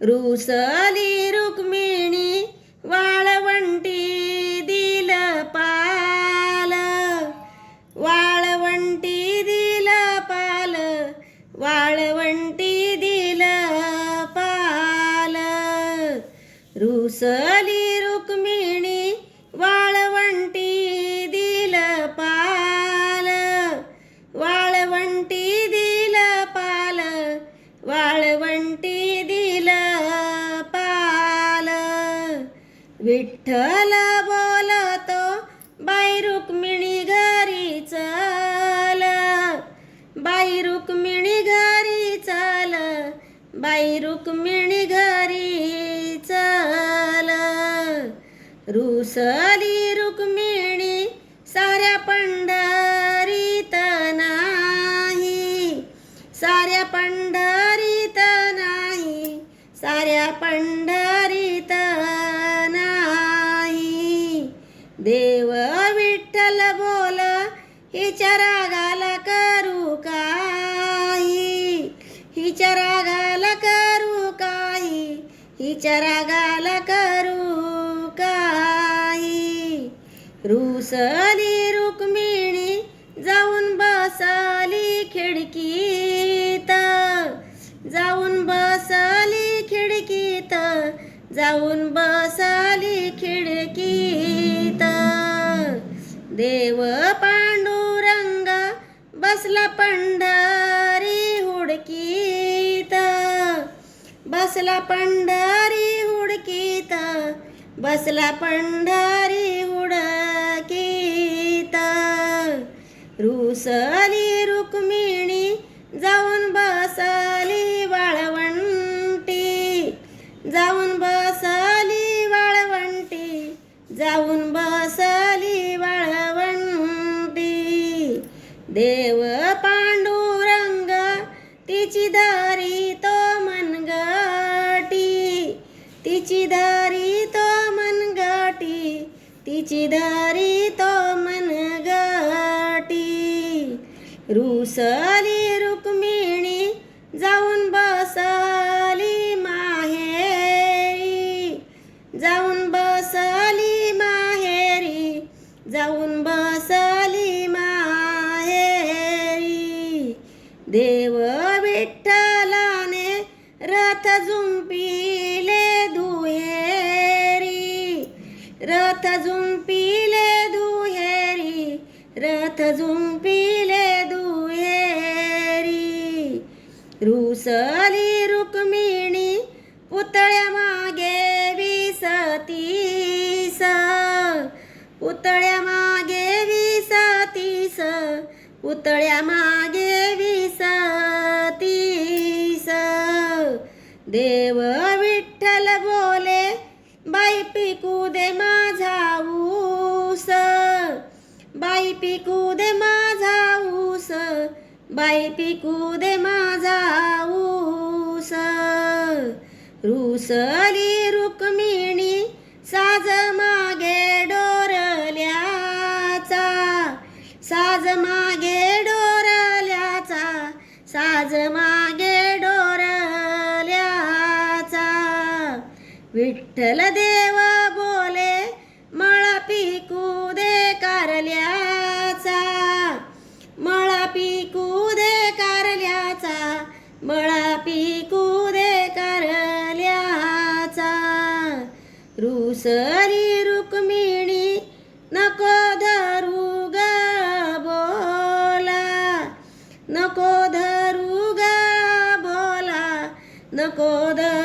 रुसली रुक्मिणी वाळवंटी दिल पाल. वाळवंटी दिल पाल वाळवंटी दिल पाल. रुसली रुक्मिणी विठ्ठल बोलतो बाई रुक्मिणी घरी चाल. बाई रुक्मिणी घरी चाल बाई रुक्मिणी घरी चाल. रुसली रुक्मिणी साऱ्या पंढरीत नाही साऱ्या पंढ देव विठ्ठल बोल हिच्या रागाला करू काही. हिच्या रागाला करू काही. हिच्या रागाला करू काही. रुसली रुक्मिणी जाऊन बसली खिडकीत. जाऊन बसली खिडकीत. जाऊन बस देव पांडुरंग बसला पंढरी हुडकीत. बसला पंढरी हुडकीत बसला पंढरी हुडकीत. रुसली रुक्मिणी जाऊ तिची दारी तो मनगटी. तिची दारी तो मनगटी. तिची दारी तो मनगटी. रुसली रुक्मिणी जाऊन बसली माहेरी. जाऊन बसली माहेरी. जाऊन बसली माहेरी. देव विठ्ठलाने रथ झुंपिले दुहेरी. रथ झुंपिले दुहेरी रथ झुंपिले दुहेरी. रुसली रुक्मिणी पुतळ्या मागे विसतीस. पुतळ्या मागे विसतीस. पुतळ्या मागे विसतीस. देव विठ्ठल बोले बाई पिकू दे माझा ऊस. बाई पिकू दे माझा ऊस. बाई पिकू दे माझा ऊस. रुसली रुक्मिणी साज विठ्ठल देव बोले मळा पिकू दे कारल्याचा. मळा पिकू दे कारल्याचा मळा पिकू दे कारल्याचा. रुसरी रुक्मिणी नको धरू ग बोला नको धरू ग बोला नको धरू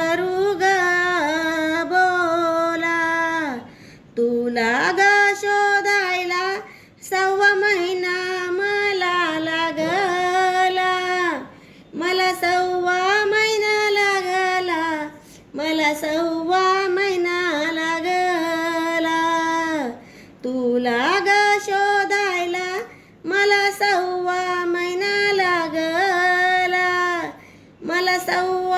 再见。